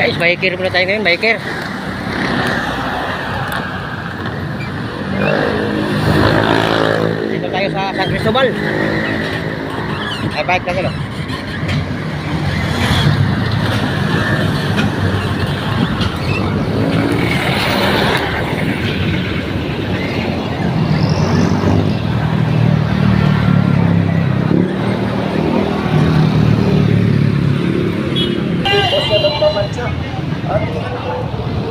Guys, biker muna tayo ngayon, biker. Dito tayo sa San Cristobal. Ay, bike na gano'n.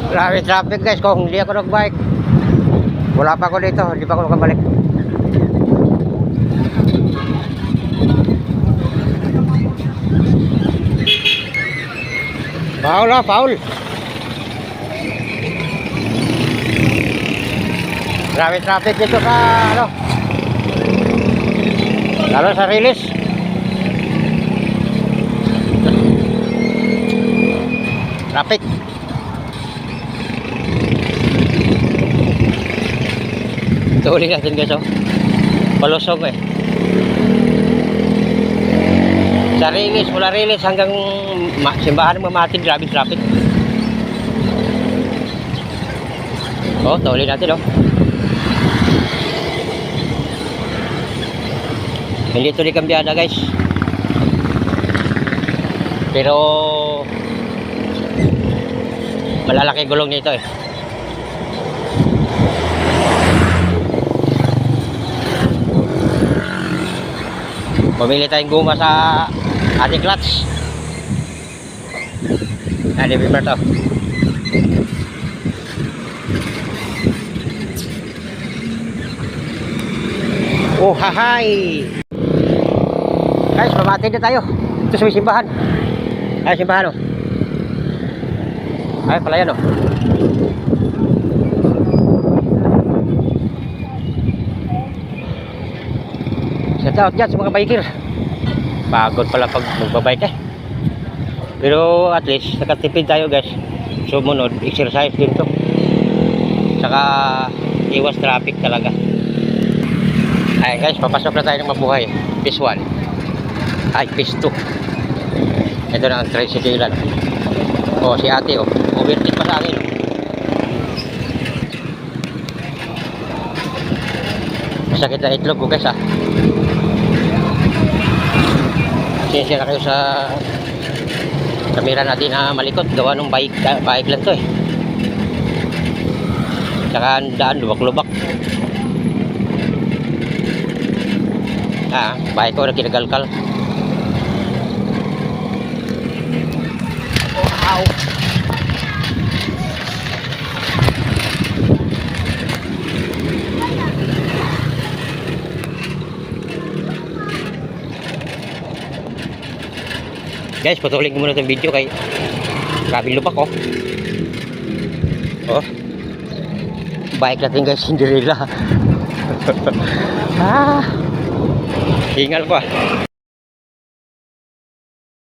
Grabe traffic guys, kung hindi ako nagbike. Wala pa ako dito, hindi pa ako nakabalik. Foul ah, foul. Grabe traffic dito ka, ano. Lalo sa release. Traffic. Tuloy natin guys oh. Palusog eh. Sa rilis, mula rilis hanggang ma simbahan ng mamatin, grabe traffic. Oh, tuloy natin oh. Hindi tuloy kambyada guys. Pero malalaki gulong nito eh. Bumili tayong guma sa ating clutch. Ano yung to? Oh, hahay! Guys, pamatin na tayo. Ito sa may simbahan. Ay, simbahan oh. Ay, pala yan oh. Out dyan sa mga biker. Pagod pala pag magbabike eh. Pero at least nakatipid tayo guys. Sumunod, exercise din to. Saka iwas traffic talaga. Ay guys, papasok na tayo ng mabuhay. Phase 1. Ay, phase 2. Ito na ang tricycle. Oh, si ate oh. Overtake pa sa akin. Masakit na itlog ko guys ah. Siyensya na kayo sa kamera natin na malikot. Gawa ng bike, bike lang to eh. Tsaka daan, lubak-lubak. Ah, bike ko na kinagalkal. Oh, ow. Guys, patuloy ko muna itong video kay grabe lupak oh. Oh. Bike natin guys, Cinderella. ah. Hingal ko ah.